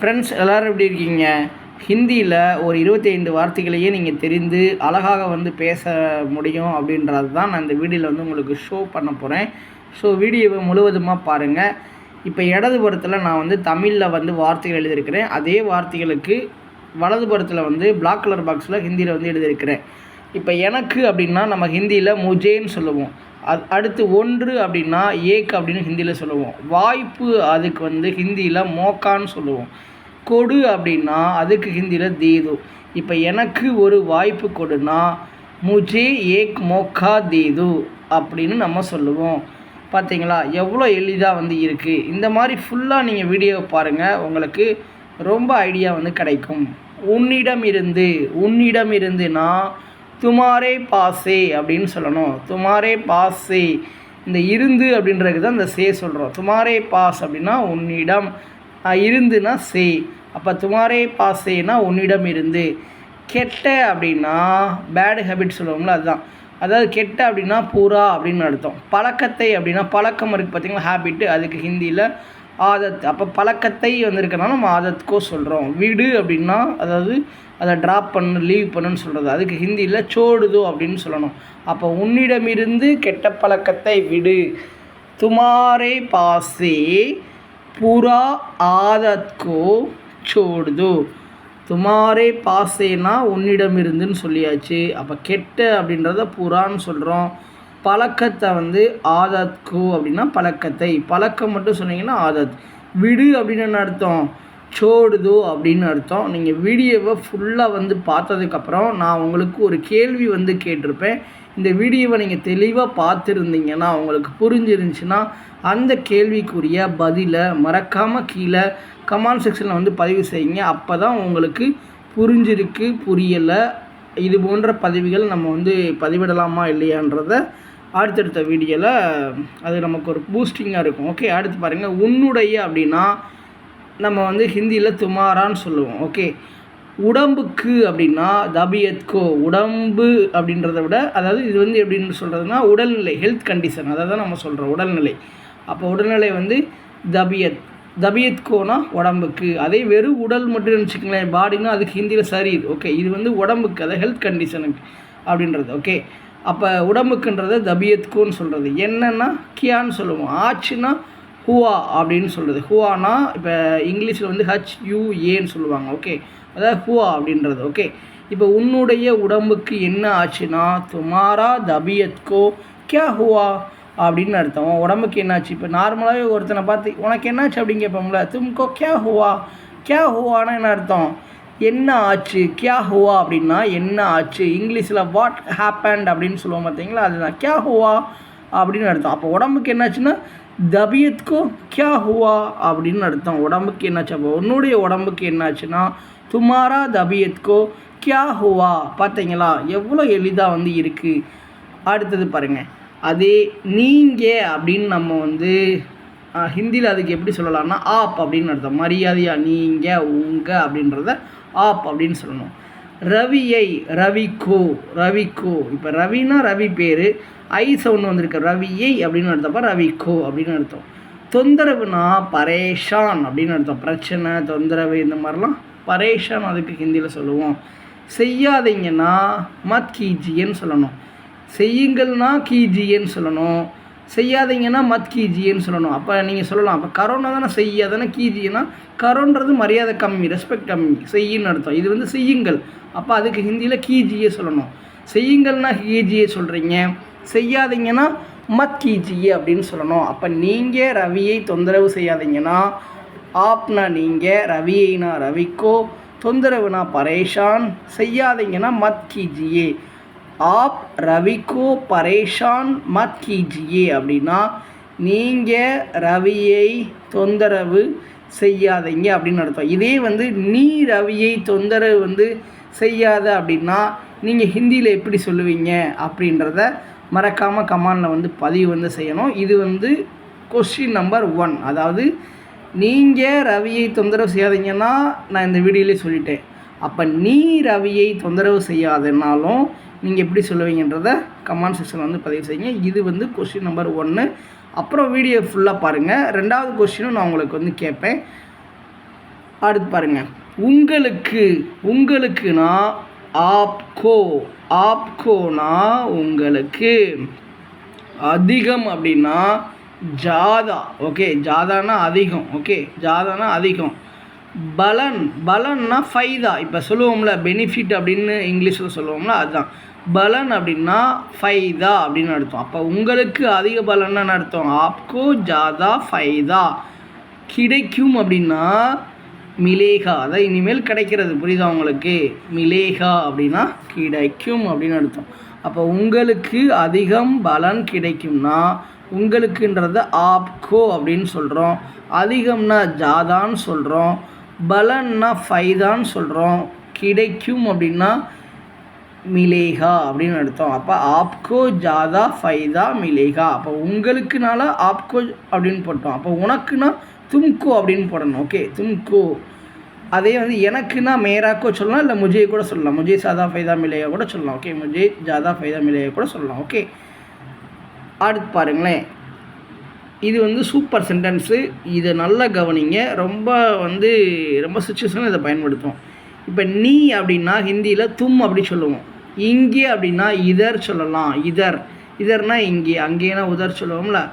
Friends எல்லோரும் எப்படி இருக்கீங்க? ஹிந்தியில் ஒரு இருபத்தி ஐந்து வார்த்தைகளையே நீங்கள் தெரிந்து அழகாக வந்து பேச முடியும் அப்படின்றது தான் நான் இந்த வீடியோவில் வந்து உங்களுக்கு ஷோ பண்ண போகிறேன் ஸோ வீடியோவை முழுவதுமாக பாருங்கள் இப்போ இடதுபுறத்தில் நான் வந்து தமிழில் வந்து வார்த்தைகள் எழுதியிருக்கிறேன். அதே வார்த்தைகளுக்கு வலதுபுறத்தில் வந்து பிளாக் கலர் பாக்ஸில் ஹிந்தியில் வந்து எழுதியிருக்கிறேன். இப்போ எனக்கு அப்படின்னா நம்ம ஹிந்தியில் முஜேன்னு சொல்லுவோம். அது அடுத்து ஒன்று அப்படின்னா ஏக் அப்படின்னு ஹிந்தியில் சொல்லுவோம். வாய்ப்பு அதுக்கு வந்து ஹிந்தியில் மோக்கான்னு சொல்லுவோம். கொடு அப்படின்னா அதுக்கு ஹிந்தியில் தீது. இப்போ எனக்கு ஒரு வாய்ப்பு கொடுனா முஜே ஏக் மோக்கா தீது அப்படின்னு நம்ம சொல்லுவோம். பார்த்தீங்களா எவ்வளோ எளிதாக வந்து இருக்குது இந்த மாதிரி ஃபுல்லாக நீங்கள் வீடியோவை பாருங்கள் உங்களுக்கு ரொம்ப ஐடியா வந்து கிடைக்கும். உன்னிடம் இருந்து உன்னிடம் இருந்துன்னா துமாரே பாசே அப்படின்னு சொல்லணும். துமாரே பாசே. இந்த இருந்து அப்படின்றதுக்கு தான் இந்த சே சொல்கிறோம் துமாரே பாஸ் அப்படின்னா உன்னிடம். இருந்துனா சே. அப்போ துமாரே பாசேனா உன்னிடம் இருந்து. கெட்ட அப்படின்னா பேட் ஹேபிட் சொல்லுவோம்ல அதுதான். அதாவது கெட்ட அப்படின்னா பூரா அப்படின்னு அர்த்தம். பழக்கத்தை அப்படின்னா பழக்கம் இருக்குது பார்த்திங்கன்னா ஹேபிட்டு அதுக்கு ஹிந்தியில் ஆதத் அப்போ பழக்கத்தை வந்திருக்கனால நம்ம ஆதத்துக்கோ சொல்கிறோம் வீடு அப்படின்னா அதாவது அதை ட்ராப் பண்ணு லீவ் பண்ணுன்னு சொல்கிறது அதுக்கு ஹிந்தியில் சோடுதோ அப்படின்னு சொல்லணும். அப்போ உன்னிடமிருந்து கெட்ட பழக்கத்தை விடு. துமாரே பாசே புறா ஆதத்கோ சோடுதோ. துமாரே பாசேனா உன்னிடமிருந்துன்னு சொல்லியாச்சு. அப்போ கெட்ட அப்படின்றத புறான்னு சொல்கிறோம் பழக்கத்தை வந்து ஆதத்கு அப்படின்னா பழக்கத்தை. பழக்கம் மட்டும் சொன்னீங்கன்னா ஆதத். விடு அப்படின்னு என்ன அர்த்தம்? சோடுதோ அப்படின்னு அர்த்தம். நீங்கள் வீடியோவை ஃபுல்லாக வந்து பார்த்ததுக்கப்புறம் நான் உங்களுக்கு ஒரு கேள்வி வந்து கேட்டிருப்பேன். இந்த வீடியோவை நீங்கள் தெளிவாக பார்த்துருந்தீங்கன்னா உங்களுக்கு புரிஞ்சிருந்துச்சுன்னா அந்த கேள்விக்குரிய பதிலை மறக்காமல் கீழே கமெண்ட் செக்ஷனில் வந்து பதிவு செய்யுங்க. அப்போ தான் உங்களுக்கு புரிஞ்சிருக்கு புரியலை. இது போன்ற பதிவுகள் நம்ம வந்து பதிவிடலாமா இல்லையான்றதை அடுத்தடுத்த வீடியோவில் அது நமக்கு ஒரு பூஸ்டிங்காக இருக்கும். ஓகே அடுத்து பாருங்கள் உன்னுடைய அப்படின்னா நம்ம வந்து ஹிந்தியில் துமாரான்னு சொல்லுவோம். ஓகே உடம்புக்கு அப்படின்னா தபியத்கோ உடம்பு அப்படின்றத விட அதாவது இது வந்து எப்படின்னு சொல்கிறதுனா உடல்நிலை ஹெல்த் கண்டிஷன் அதை தான் நம்ம சொல்கிறோம் உடல்நிலை. அப்போ உடல்நிலை வந்து தபியத் தபியத்கோனா உடம்புக்கு. அதே வெறும் உடல் மட்டும் வச்சுக்கங்களேன் பாடினா அதுக்கு ஹிந்தியில் சரி ஓகே இது வந்து உடம்புக்கு அதை ஹெல்த் கண்டிஷனுக்கு அப்படின்றது. ஓகே அப்போ உடம்புக்குன்றத தபியத்கோன்னு சொல்கிறது என்னென்னா கியான்னு சொல்லுவோம். ஆச்சுன்னா ஹுவா அப்படின்னு சொல்கிறது ஹுவானா இப்போ இங்கிலீஷில் வந்து ஹச் யூ ஏன்னு சொல்லுவாங்க. ஓகே? அதாவது ஹுவா அப்படின்றது. ஓகே? இப்போ உன்னுடைய உடம்புக்கு என்ன ஆச்சுன்னா துமாரா தபியத்கோ கியா ஹுவா அப்படின்னு அர்த்தம். உடம்புக்கு என்னாச்சு? இப்போ நார்மலாகவே ஒருத்தனை பார்த்து உனக்கு என்னாச்சு? அப்படின்னு கேட்போம்ல. தும்கோ கியா ஹுவா? கியா ஹுவானா என்ன அர்த்தம்? என்ன ஆச்சு? கியா ஹுவா அப்படின்னா என்ன ஆச்சு? இங்கிலீஷில் வாட் ஹேப்பண்ட் அப்படின்னு சொல்லுவோம் பார்த்தீங்களா? அதுதான் கியா ஹுவா அப்படின்னு அர்த்தம். அப்போ உடம்புக்கு என்னாச்சுன்னா தபியத்துக்கோ கியா ஹுவா அப்படின்னு அர்த்தம். உடம்புக்கு என்னாச்சு? அப்போ உன்னுடைய உடம்புக்கு என்னாச்சுன்னா துமாரா தபியத்துக்கோ கியா ஹுவா. பார்த்தீங்களா? எவ்வளோ எளிதாக வந்து இருக்குது அடுத்தது பாருங்கள் அதே நீங்கள் அப்படின்னு நம்ம வந்து ஹிந்தியில் அதுக்கு எப்படி சொல்லலாம்னா ஆப் அப்படின்னு அர்த்தம். மரியாதையாக நீங்கள் உங்கள் அப்படின்றத ஆப் அப்படின்னு சொல்லணும். ரவியை ரவிக்கோ ரவிக்கோ. இப்போ ரவினா ரவி பேர். ஐ சவுண்ட் வந்திருக்கு. ரவியை அப்படின்னு அர்த்தப்ப ரவிக்கோ அப்படின்னு அர்த்தம். தொந்தரவுனா பரேஷான் அப்படின்னு அர்த்தம். பிரச்சனை தொந்தரவு இந்த மாதிரிலாம் பரேஷான் அதுக்கு ஹிந்தியில் சொல்லுவோம். செய்யாதீங்கன்னா மத் கீஜியன்னு சொல்லணும். செய்யுங்கள்னா கீஜியன்னு சொல்லணும். செய்யாதீங்கன்னா மத் கீஜின்னு சொல்லணும். அப்போ நீங்கள் சொல்லலாம். அப்போ கரோனா தானே செய்யாதானே கீஜின்னா கரோன்றது மரியாதை கம்மி ரெஸ்பெக்ட் கம்மி. செய்யின்னு அர்த்தம். இது வந்து செய்யுங்கள். அப்போ அதுக்கு ஹிந்தியில் கீஜியே சொல்லணும். செய்யுங்கள்னா கீஜியே சொல்கிறீங்க செய்யாதீங்கன்னா மத் கீஜியே அப்படின்னு சொல்லணும். அப்போ நீங்கள் ரவியை தொந்தரவு செய்யாதீங்கன்னா ஆப்னா நீங்கள் ரவியைனா ரவிக்கோ தொந்தரவுனா பரேஷான் செய்யாதீங்கன்னா மத் கீஜியே. ஆப் ரவிக்கோ பரேஷான் மத் கீஜியே அப்படின்னா நீங்கள் ரவியை தொந்தரவு செய்யாதீங்க அப்படின்னு அர்த்தம். இதே வந்து நீ ரவியை தொந்தரவு வந்து செய்யாத அப்படின்னா நீங்கள் ஹிந்தியில் எப்படி சொல்லுவீங்க அப்படின்றத மறக்காமல் கமாண்டில் வந்து பதிவு வந்து செய்யணும். இது வந்து கொஸ்டின் நம்பர் ஒன் அதாவது நீங்கள் ரவியை தொந்தரவு செய்யாதீங்கன்னா நான் இந்த வீடியோலேயே சொல்லிட்டேன். அப்போ நீ ரவியை தொந்தரவு செய்யாதனாலும் நீங்கள் எப்படி சொல்லுவீங்கன்றத கமெண்ட் செக்ஷனில் வந்து பதிவு செய்யுங்க. இது வந்து கொஸ்டின் நம்பர் ஒன்று அப்புறம் வீடியோ ஃபுல்லாக பாருங்கள் ரெண்டாவது கொஸ்டினும் நான் உங்களுக்கு வந்து கேட்பேன். அடுத்து பாருங்கள் உங்களுக்கு உங்களுக்குனா ஆப்கோ ஆப்கோனா உங்களுக்கு அதிகம் அப்படின்னா ஜாதா. ஓகே ஜாதானா அதிகம். ஓகே ஜாதானா அதிகம். பலன் பலன்னா ஃபைதா. இப்போ சொல்லுவோம்ல பெனிஃபிட் அப்படின்னு இங்கிலீஷில் சொல்லுவோம்ல அதுதான் பலன் அப்படின்னா ஃபைதா அப்படின்னு அர்த்தம். அப்போ உங்களுக்கு அதிக பலன்னு அர்த்தம். ஆப்கோ ஜாதா ஃபைதா. கிடைக்கும் அப்படின்னா மிலேகா. அதான் இனிமேல் கிடைக்கிறது. புரியுதா உங்களுக்கு? மிலேகா அப்படின்னா கிடைக்கும் அப்படின்னு அர்த்தம். அப்போ உங்களுக்கு அதிகம் பலன் கிடைக்கும்னா உங்களுக்குன்றத ஆப்கோ அப்படின்னு சொல்கிறோம் அதிகம்னா ஜாதான்னு சொல்கிறோம் பலன்னா ஃபைதான்னு சொல்கிறோம் கிடைக்கும் அப்படின்னா மிலேகா அப்படின்னு அர்த்தம். அப்போ ஆப்கோ ஜாதா ஃபைதா மிலேகா. அப்போ உங்களுக்குனால ஆப்கோ அப்படின்னு போட்டோம். அப்போ உனக்குன்னா தும்கோ அப்படின்னு போடணும். ஓகே தும்கோ. அதே வந்து எனக்குன்னா மேராக்கோ சொல்லலாம் இல்லை முஜே கூட சொல்லலாம். முஜே சாதா ஃபைதா மிலேயா கூட சொல்லலாம். ஓகே முஜே ஜாதா ஃபைதா மிலேயா கூட சொல்லலாம். ஓகே. அடுத்து பாருங்களேன். இது வந்து சூப்பர் சென்டென்ஸு. இதை நல்லா கவனிங்க. ரொம்ப வந்து ரொம்ப சுச்சுவேஷனில் இதை பயன்படுத்துவோம் இப்போ நீ அப்படின்னா ஹிந்தியில் தும் அப்படி சொல்லுவோம். இங்கே அப்படின்னா இதர் சொல்லலாம். இதர். இதர்னா இங்கே. அங்கேனா உதர் சொல்லுவோம்ல.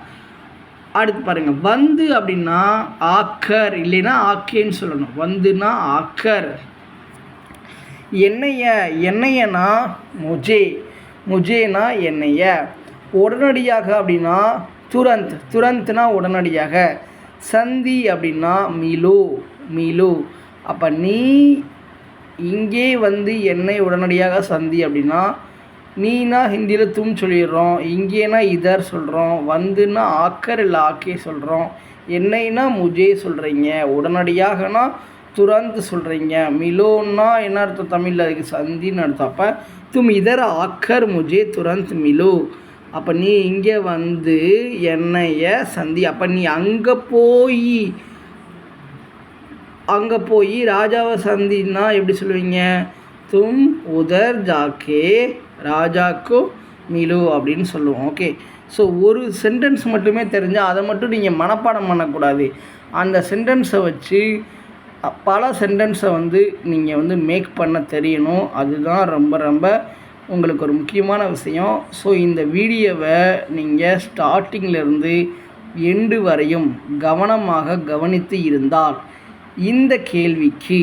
அடுத்து பாருங்கள் வந்து அப்படின்னா ஆக்கர். இல்லைன்னா ஆக்கேன்னு சொல்லணும். வந்துன்னா ஆக்கர். என்னைய என்னையனா முஜே. முஜேனா என்னைய. உடனடியாக அப்படின்னா துரந்த். துரந்த்னா உடனடியாக. சந்தி அப்படின்னா மிலு. மிலு. அப்போ நீ இங்கே வந்து என்னை உடனடியாக சந்தி அப்படின்னா நீனா ஹிந்தியில் தும் சொல்லிடுறோம் இங்கேனா இதர் சொல்கிறோம் வந்துன்னா ஆக்கர் இல்லை ஆக்கே சொல்கிறோம் என்னைனா முஜே சொல்கிறீங்க உடனடியாகனா துரந்து சொல்கிறீங்க மிலோன்னா என்ன அர்த்தம்? தமிழில் அதுக்கு சந்தின்னு அர்த்தம். அப்போ தும் இதர் ஆக்கர் முஜே துரந்த் மிலோ. அப்போ நீ இங்கே வந்து என்னைய சந்தி அப்போ நீ அங்கே போய் அங்கே போய் ராஜாவை சந்தின்னா எப்படி சொல்லுவீங்க? தும் உதர் ஜாக்கே ராஜாக்கு மிலு அப்படின்னு சொல்லுவோம். ஓகே ஸோ ஒரு சென்டென்ஸ் மட்டுமே தெரிஞ்சால் அதை மட்டும் நீங்கள் மனப்பாடம் பண்ணக்கூடாது. அந்த சென்டென்ஸை வச்சு பல சென்டென்ஸை வந்து நீங்கள் வந்து மேக் பண்ண தெரியணும். அதுதான் ரொம்ப ரொம்ப உங்களுக்கு ஒரு முக்கியமான விஷயம். ஸோ இந்த வீடியோவை நீங்கள் ஸ்டார்டிங்கிலேருந்து எண்டு வரையும் கவனமாக கவனித்து இருந்தால் இந்த கேள்விக்கு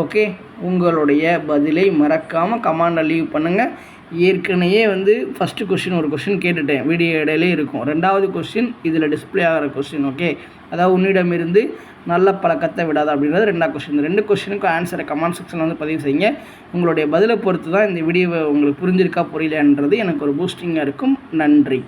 ஓகே உங்களுடைய பதிலை மறக்காமல் கமாண்டை லீவ் பண்ணுங்கள் ஏற்கனவே வந்து ஃபஸ்ட்டு கொஷின் ஒரு கொஷின் கேட்டுட்டேன். வீடியோ இடையிலே இருக்கும். ரெண்டாவது கொஷின் இதில் டிஸ்பிளே ஆகிற கொஷின் ஓகே அதாவது உன்னிடமிருந்து நல்ல பழக்கத்தை விடாது அப்படின்றது ரெண்டாவது கொஷின் ரெண்டு கொஷினுக்கும் ஆன்சரை கமெண்ட் செக்ஷனில் வந்து பதிவு செய்யுங்க. உங்களுடைய பதிலை பொறுத்து தான் இந்த வீடியோவை உங்களுக்கு புரிஞ்சிருக்கா புரியலன்றது எனக்கு ஒரு பூஸ்டிங்காக இருக்கும். நன்றி.